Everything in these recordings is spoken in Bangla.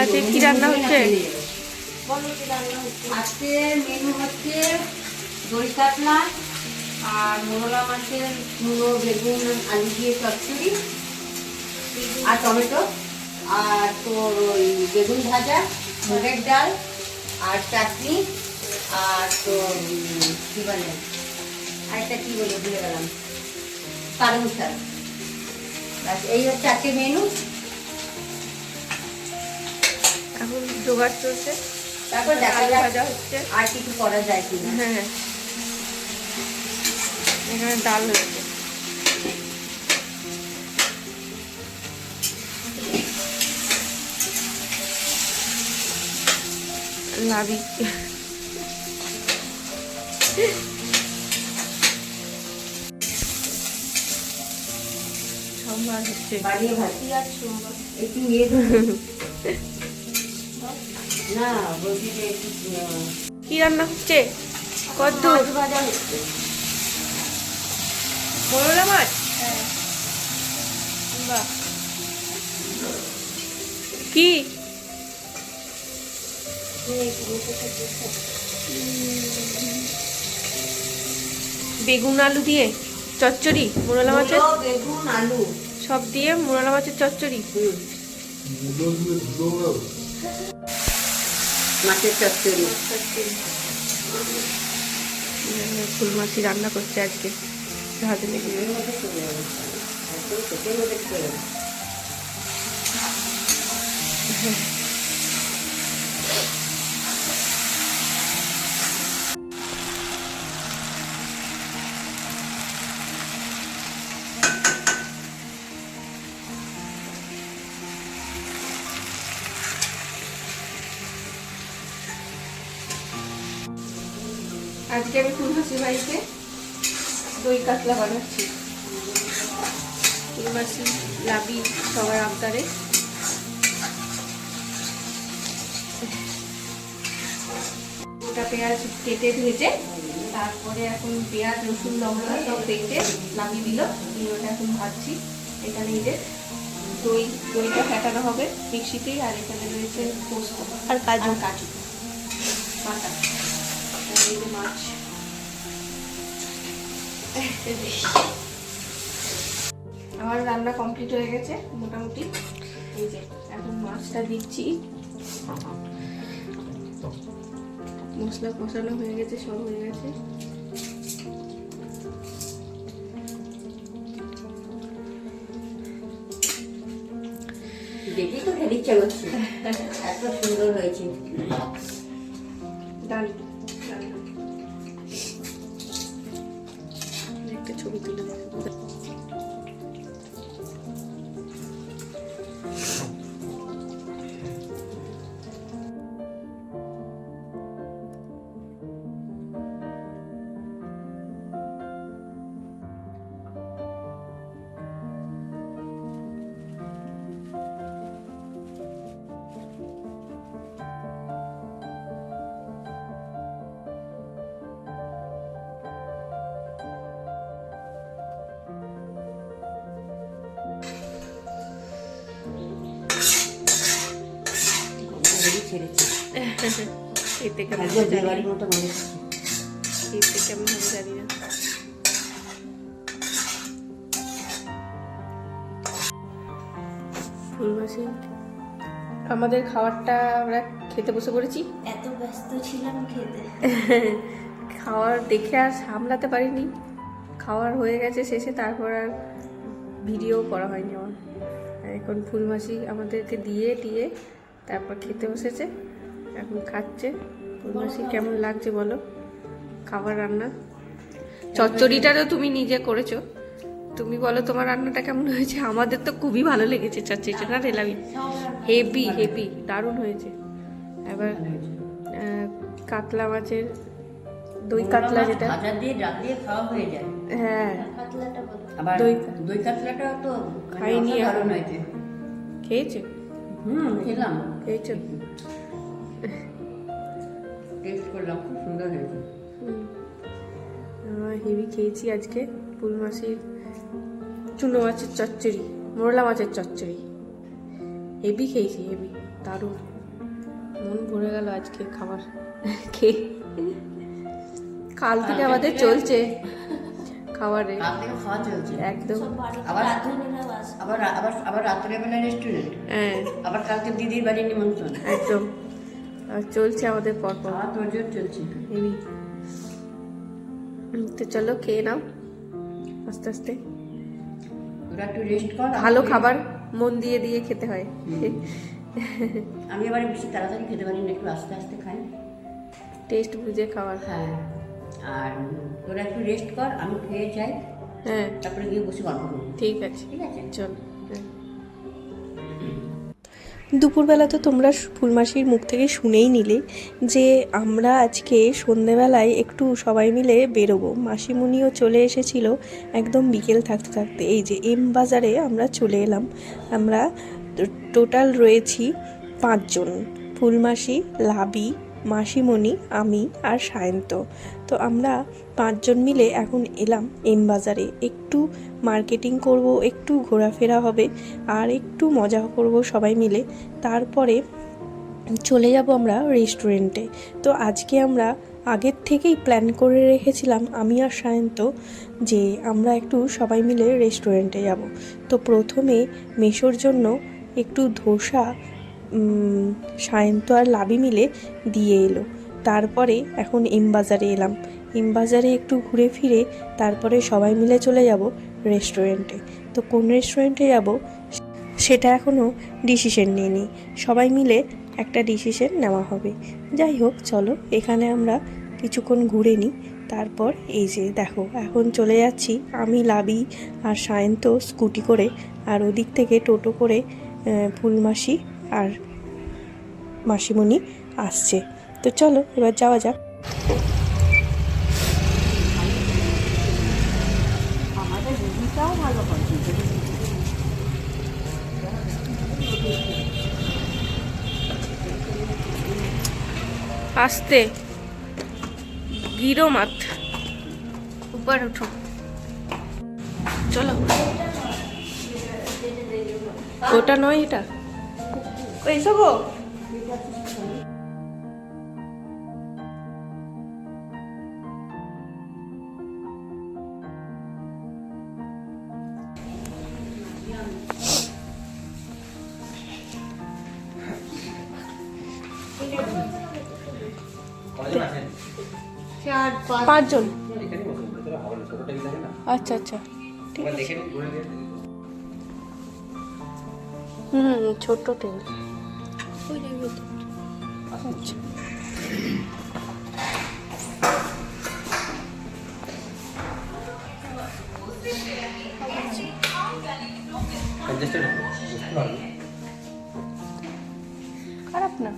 আজকে কি রান্না হচ্ছে? আজকে মেনু হচ্ছে দই কাতলা আর মোরলা মাছের মুড়ো বেগুন, আলু দিয়ে চচ্চড়ি আর টমেটো আর তোর ওই বেগুন ভাজা, মুগের ডাল আর চাটনি আর তোর কী বলে? আরেকটা কী বলে ভুলে গেলাম। পালং শাক ব্যাস এই হচ্ছে আজকে মেনু এখন জোগাড় চলছে। তারপর দেখা ভাজা হচ্ছে। আর কিছু করা যায় কিনা। হ্যাঁ এখানে ডাল হয়েছে লাবি সম্ভার হচ্ছে। বাড়িয়ে ভাজি আর সোমবার একটু ইয়ে না বলছি যে কি রান্না হচ্ছে? কদ্দু মাছ ভাজা হচ্ছে। মোরলা মাছ? বাহ। কি? বেগুন আলু দিয়ে? চচ্চড়ি? মোরলা মাছের? বেগুন আলু। সব দিয়ে মুরালা মাছের চচ্চড়ি। মাছের চচ্চড়ি। ফুল মাছি রান্না করছে আজকে। ভাজে আজকে আমি মাসির বাড়িতে দই কাতলা বানাচ্ছি। ফুল মাসি লাবি সবার আবদারে। গোটা পেঁয়াজ কেটে ধুয়েছে তারপরে এখন পেঁয়াজ রসুন লঙ্কা সব বেটে লাবি দিল। দিয়ে ওটা এখন ভাজছি। এখানে এই যে দই দইটা ফেটানো হবে মিক্সিতেই আর এখানে রয়েছে পোস্ত আর কাজু। কাজু। আর এই যে মাছ। আমার রান্না কমপ্লিট হয়ে গেছে, মোটামুটি। এখন মাছটা দিচ্ছি। মশলা কষানো হয়ে গেছে, সব হয়ে গেছে। দেখি তো খেতে ইচ্ছা এত সুন্দর হয়েছে। ছেড়েছে কেমন। মতো কেমন হবে জানি না। আমাদের খাবারটা আমরা খেতে বসে পড়েছি। এত ব্যস্ত ছিলাম খেতে। খাওয়ার দেখে আর সামলাতে পারিনি। খাওয়ার হয়ে গেছে শেষে তারপর আর ভিডিও করা হয়নি আমার। এখন ফুলমাসি আমাদেরকে দিয়ে দিয়ে তারপর খেতে বসেছে এখন খাচ্ছে। ফুলমাসি কেমন লাগছে বলো? খাবার রান্না? চচ্চড়িটারও তুমি নিজে করেছ। তুমি বলো তোমার রান্নাটা কেমন হয়েছে? আমাদের তো খুবই ভালো লেগেছে চচ্চড়িটা না রেলাবি হেভি হেভি দারুণ হয়েছে। এবার কাতলা মাছের দই কাতলা যেটা। ভাজা দিয়ে ডাল দিয়ে খাওয়া হয়ে যায়। হ্যাঁ। দই দই কাতলাটাও তো খাইনি দারুণ হয়েছে। খেয়েছো? হুম খেলাম। খেয়েছো টেস্ট করলাম খুব সুন্দর হয়েছে। হেভি খেয়েছি আজকে ফুল মাসির চুনো মাছের চচ্চড়ি মোরলা মাছের চচ্চড়ি। হেভি খেয়েছি হেভি দারুণ। মন ভরে গেল আজকে খাবার খেয়ে। কাল থেকে আমাদের চলছে। খাবারে। খাওয়া চলছে। একদম। আবার- আবার আবার আবার রাত্রেবেলা রেস্টুরেন্ট হ্যাঁ। আবার কালকে দিদির বাড়ি নিমন্ত্রণ। একদম। আর চলছে আমাদের পরপর। তোরজোর চলছে। তো চলো খেয়ে নাও। আস্তে আস্তে। ওরা একটু রেস্ট কর ভালো খাবার মন দিয়ে দিয়ে খেতে হয়। আমি এবারে বেশি তাড়াতাড়ি খেতে পারি না একটু আস্তে আস্তে খাই। টেস্ট বুঝে খাবার হ্যাঁ। আর তোরা একটু রেস্ট কর আমি খেয়ে যাই। হ্যাঁ। তারপরে গিয়ে বসে গল্প করব। ঠিক আছে। ঠিক আছে? চল হ্যাঁ। দুপুরবেলা তো তোমরা ফুলমাসির মুখ থেকে শুনেই নিলে যে আমরা আজকে সন্ধেবেলায় একটু সবাই মিলে বেরোবো। মাসিমণিও চলে এসেছিল একদম বিকেল থাকতে থাকতে। এই যে এম বাজারে আমরা চলে এলাম। আমরা টোটাল রয়েছি পাঁচজন। ফুলমাসি লাবি মাসিমণি, আমি আর সায়ন্ত। তো আমরা পাঁচজন মিলে এখন এলাম এম বাজারে। একটু মার্কেটিং করব, একটু ঘোরাফেরা হবে, আর একটু মজা করব সবাই মিলে। তারপরে চলে যাব আমরা রেস্টুরেন্টে। তো আজকে আমরা আগের থেকেই প্ল্যান করে রেখেছিলাম, আমি আর সায়ন্ত, যে আমরা একটু সবাই মিলে রেস্টুরেন্টে যাব। তো প্রথমে মেশোর জন্য একটু ধোসা সায়ন্ত আর লাবি মিলে দিয়ে এলো। তারপরে এখন এম বাজারে এলাম। এম বাজারে একটু ঘুরে ফিরে তারপরে সবাই মিলে চলে যাব রেস্টুরেন্টে। তো কোন রেস্টুরেন্টে যাব, সেটা এখনও ডিসিশন নিইনি। সবাই মিলে একটা ডিসিশন নেওয়া হবে। যাই হোক, চলো, এখানে আমরা কিছুক্ষণ ঘুরে নিই। তারপর এই যে, দেখো, এখন চলে যাচ্ছি আমি, লাবি আর সায়ন্ত স্কুটি করে, আর ওদিক থেকে টোটো করে ফুলমাসি আর মাসিমণি আসছে। তো চলো এবার যাওয়া যাক। আস্তে। গিরো মাত। উপর উঠো। চলো। ওটা নয় এটা? ওই পাঁচ। পাঁচজন। আচ্ছা আচ্ছা। ঠিক আছে হুম ছোট টেবিল। খারাপ না।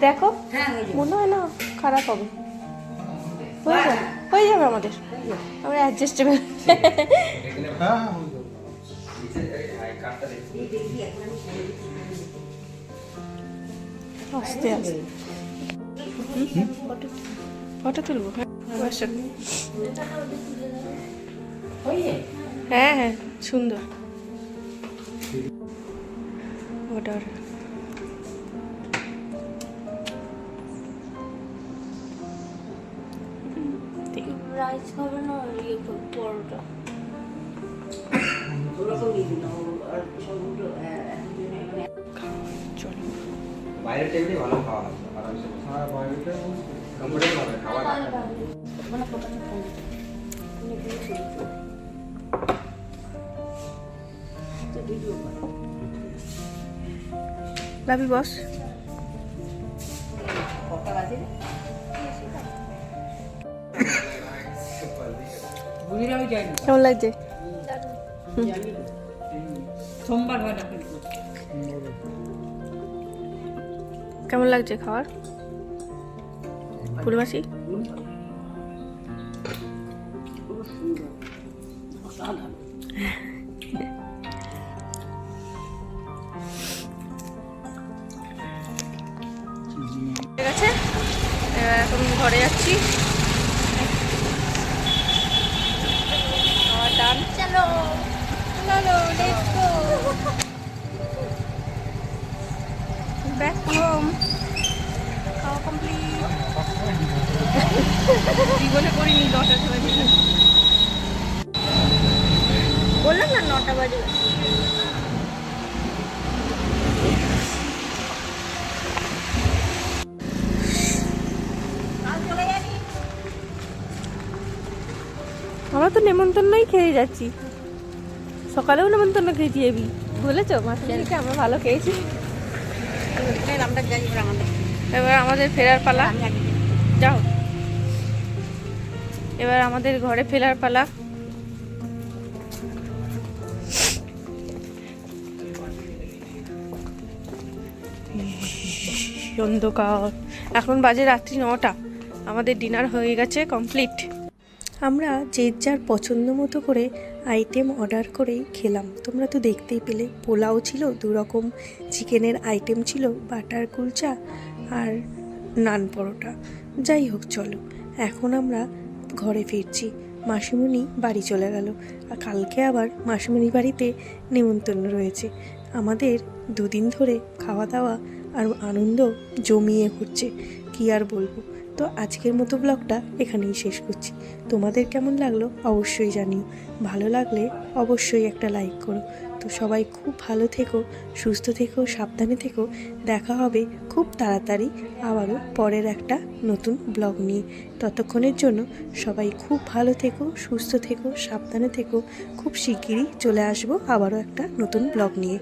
দেখো। মনে হয় না খারাপ হবে। হয়ে যাবে হয়ে যাবে আমাদের। আমরা অ্যাডজাস্টেবল আস্তে আস্তে ফটো তুলবো হ্যাঁ হ্যাঁ সুন্দর ওটা। রাইস খাবে না ইয়ে পরোটা বাইরের টেবিলে ভালো খাওয়া আরামসে হ্যাঁ বাইরেটা কমফোর্টেবল হবে। লাভি বস। কটা বাজে কেমন লাগছে? সোমবার হয় ডাক্তার কেমন লাগছে খাবার ফুলবাসি ঠিক আছে। এবার এখন ঘরে যাচ্ছি খাওয়ার ডান চলো চলো চলো লেটস গো খাওয়া কমপ্লিট জীবনে করিনি দশটার সময়। বললাম না নটা বাজে। আমরা তো নেমন্তন্নই খেয়ে যাচ্ছি। সকালেও নেমন্তন্ন খেয়েছি এবি। বলেছ? মাসিকে আমরা ভালো খেয়েছি। এবার আমাদের? এবার ফেরার পালা। যাও। এবার আমাদের ঘরে ফেরার পালা। অন্ধকার। এখন বাজে রাত্রি নটা। আমাদের ডিনার হয়ে গেছে কমপ্লিট। আমরা যে যার পছন্দ মতো করে আইটেম অর্ডার করেই খেলাম। তোমরা তো দেখতেই পেলে, পোলাও ছিল দু রকম চিকেনের আইটেম ছিল, বাটার কুলচা আর নান পরোটা। যাই হোক, চলো। এখন আমরা ঘরে ফিরছি। মাসিমণি বাড়ি চলে গেল। আর কালকে আবার মাসিমণি বাড়িতে নেমন্তন্ন রয়েছে। আমাদের দুদিন ধরে খাওয়া দাওয়া আর আনন্দ জমিয়ে হচ্ছে। কি আর বলব? তো আজকের মতো ব্লগটা এখানেই শেষ করছি। তোমাদের কেমন লাগল অবশ্যই জানিও। ভালো লাগলে অবশ্যই একটা লাইক করো। তো সবাই খুব ভালো থেকো, সুস্থ থেকো, সাবধানে থেকো। দেখা হবে খুব তাড়াতাড়ি আবারও পরের একটা নতুন ব্লগ নিয়ে। ততক্ষণের জন্য সবাই খুব ভালো থেকো, সুস্থ থেকো, সাবধানে থেকো। খুব শিগগিরই চলে আসব আবারও একটা নতুন ব্লগ নিয়ে।